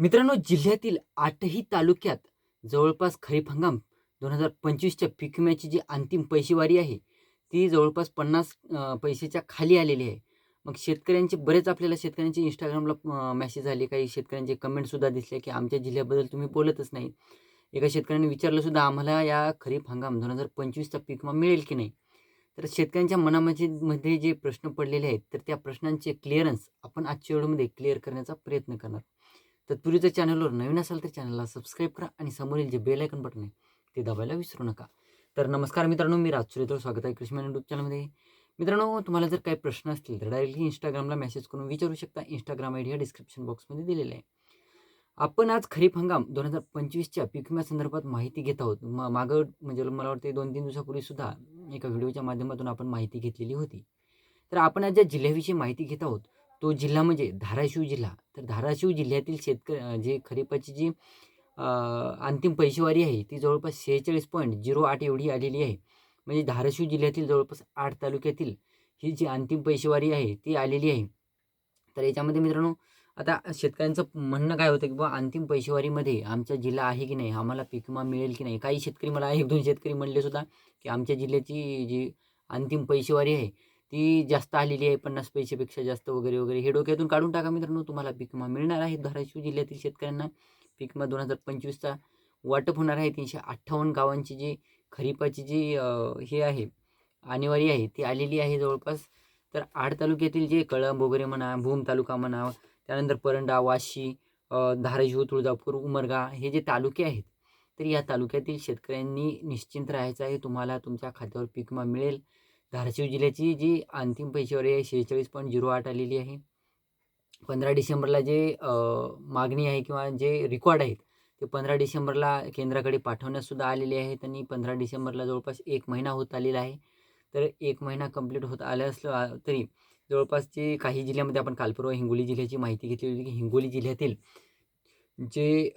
मित्रांनो जिल्ह्यातील आठही तालुक्यात जवळपास खरीप हंगाम दोन हजार पंचवीसच्या पीक विम्याची जी अंतिम पैसेवारी आहे ती जवळपास पन्नास पैशाच्या खाली आलेली आहे. मग शेतकऱ्यांचे बरेच आपल्याला शेतकऱ्यांचे इंस्टाग्रामला मेसेज आले. काही शेतकऱ्यांचे कमेंटसुद्धा दिसले की आमच्या जिल्ह्याबद्दल तुम्ही बोलतच नाही. एका शेतकऱ्याने विचारलंसुद्धा आम्हाला या खरीप हंगाम दोन हजार पंचवीसचा पीक विमा मिळेल की नाही? तर शेतकऱ्यांच्या मनामध्ये मध्ये जे प्रश्न पडलेले आहेत तर त्या प्रश्नांचे क्लिअरन्स आपण आजच्या व्हिडिओमध्ये क्लिअर करण्याचा प्रयत्न करणार. तत्पूर्वी जर चॅनलवर नवीन असाल तर चॅनलला सबस्क्राईब करा आणि समोरील जे बेल आयकन बटन आहे ते दाबायला विसरू नका. तर नमस्कार मित्रांनो मी राज स्वागत आहे कृष्ण यूट्यूब चॅनलमध्ये मित्रांनो तुम्हाला जर काही प्रश्न असतील तर डायरेक्टली इंस्टाग्रामला मेसेज करून विचारू शकता. इंस्टाग्राम आय डी हा डिस्क्रिप्शन बॉक्समध्ये दिलेला आहे. आपण आज खरीप हंगाम दोन हजार पंचवीसच्या पीक विम्यासंदर्भात माहिती घेत आहोत. म मागं म्हणजे मला वाटते दोन तीन दिवसापूर्वीसुद्धा एका व्हिडिओच्या माध्यमातून आपण माहिती घेतलेली होती. तर आपण आज ज्या जिल्ह्याविषयी माहिती घेत आहोत तो जिल्हा म्हणजे धाराशिव जिल्हा. तर धाराशिव जिल्ह्यातील शेतकरी जे खरीपाची जी अंतिम पैसेवारी आहे ती जवळपास शेहेचाळीस पॉईंट झिरो आठ एवढी आलेली आहे. म्हणजे धाराशिव जिल्ह्यातील जवळपास आठ तालुक्यातील ही जी अंतिम पैसेवारी आहे ती आलेली आहे. तर याच्यामध्ये मित्रांनो आता शेतकऱ्यांचं म्हणणं काय होतं की बुवा अंतिम पैसेवारीमध्ये आमचा जिल्हा आहे की नाही आम्हाला पीक विमा मिळेल की नाही? काही शेतकरी मला एक दोन शेतकरी म्हणले सुद्धा की आमच्या जिल्ह्याची जी अंतिम पैसेवारी आहे ती जास्त आलेली आहे पन्नास पैसेपेक्षा जास्त वगैरे वगैरे. हे डोक्यातून काढून टाका मित्रांनो तुम्हाला पीक विमा मिळणार आहे. धाराशिव जिल्ह्यातील शेतकऱ्यांना पीकमा दोन हजार पंचवीसचा वाटप होणार आहे. तीनशे अठ्ठावन्न गावांची जी खरीपाची जी हे आहे आणेवारी आहे ती आलेली आहे जवळपास. तर आठ तालुक्यातील जे कळंब वगैरे म्हणा भूम तालुका म्हणा त्यानंतर परंडा वाशी धाराशिव तुळजापूर उमरगा हे जे तालुके आहेत तर या तालुक्यातील शेतकऱ्यांनी निश्चिंत राहायचं आहे. तुम्हाला तुमच्या खात्यावर पीक विमा मिळेल. धाराशिव जिल्ह्याची जी अंतिम पैशावर आहे शेहेचाळीस पॉईंट झिरो आठ आलेली आहे. पंधरा डिसेंबरला जे मागणी आहे किंवा जे रेकॉर्ड आहेत ते पंधरा डिसेंबरला केंद्राकडे पाठवण्यासुद्धा आलेले आहेत आणि पंधरा डिसेंबरला जवळपास एक महिना होत आलेला आहे. तर एक महिना कंप्लीट होत आलं असलं तरी जवळपास जे काही जिल्ह्यामध्ये आपण कालपूर्व हिंगोली जिल्ह्याची माहिती घेतली होती की हिंगोली जिल्ह्यातील जे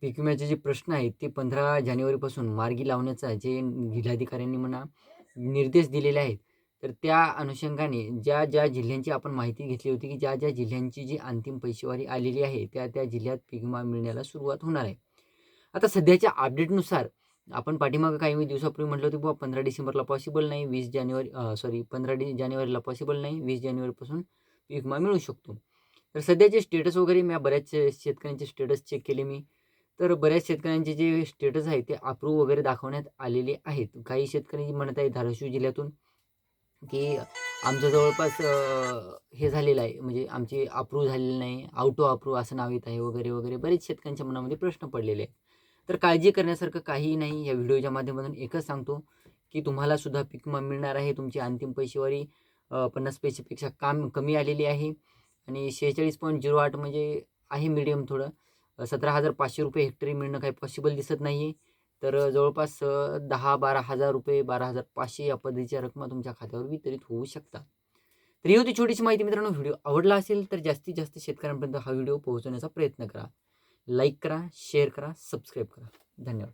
पीक विम्याचे जे प्रश्न आहेत ते पंधरा जानेवारीपासून मार्गी लावण्याचा जे जिल्हाधिकाऱ्यांनी म्हणा निर्देश दिलेले आहेत. तर त्या अनुषंगाने ज्या ज्या जिल्ह्यांची आपण माहिती घेतली होती की ज्या ज्या जिल्ह्यांची जी अंतिम पैसेवारी आलेली आहे त्या त्या जिल्ह्यात पीक विमा मिळण्याला सुरुवात होणार आहे. आता सध्याच्या अपडेटनुसार आपण पाठीमागं काही दिवसापूर्वी म्हटलं होतं बुवा पंधरा डिसेंबरला पॉसिबल नाही वीस जानेवारी सॉरी पंधरा डि जानेवारीला पॉसिबल नाही वीस जानेवारीपासून पीक विमा मिळू शकतो. तर सध्याचे स्टेटस वगैरे मी बऱ्याच शेतकऱ्यांचे स्टेटस चेक केले मी. तर बऱ्याच शेतकऱ्यांचे जे स्टेटस आहे ते अप्रूव्ह वगैरे दाखवण्यात आलेले आहेत. काही शेतकरी म्हणत आहे धाराशिव जिल्ह्यातून की आमचं जवळपास हे झालेलं आहे. म्हणजे आमचे अप्रूव्ह झालेलं नाही आउट ऑफ अप्रूव्ह असं नाव येत आहे वगैरे वगैरे. बरेच शेतकऱ्यांच्या मनामध्ये प्रश्न पडलेले आहेत. तर काळजी करण्यासारखं काहीही नाही. या व्हिडिओच्या माध्यमातून एकच सांगतो की तुम्हाला सुद्धा पीक मिळणार आहे. तुमची अंतिम पैसेवारी पन्नास पैसेपेक्षा काम कमी आलेली आहे. आणि शेहेचाळीस पॉईंट झिरो आठ म्हणजे आहे मीडियम थोडं. सतरा हजार पाचशे रुपये हेक्टरी मिळणं काही पॉसिबल दिसत नाही आहे तर जवळपास दहा बारा हजार रुपये बारा हजार पाचशे या पद्धतीच्या रकमा तुमच्या खात्यावर वितरित होऊ शकतात. तर ही होती छोटीशी माहिती मित्रांनो. व्हिडिओ आवडला असेल तर जास्तीत जास्त शेतकऱ्यांपर्यंत हा व्हिडिओ पोहोचवण्याचा प्रयत्न करा. लाईक करा शेअर करा सबस्क्राईब करा. धन्यवाद.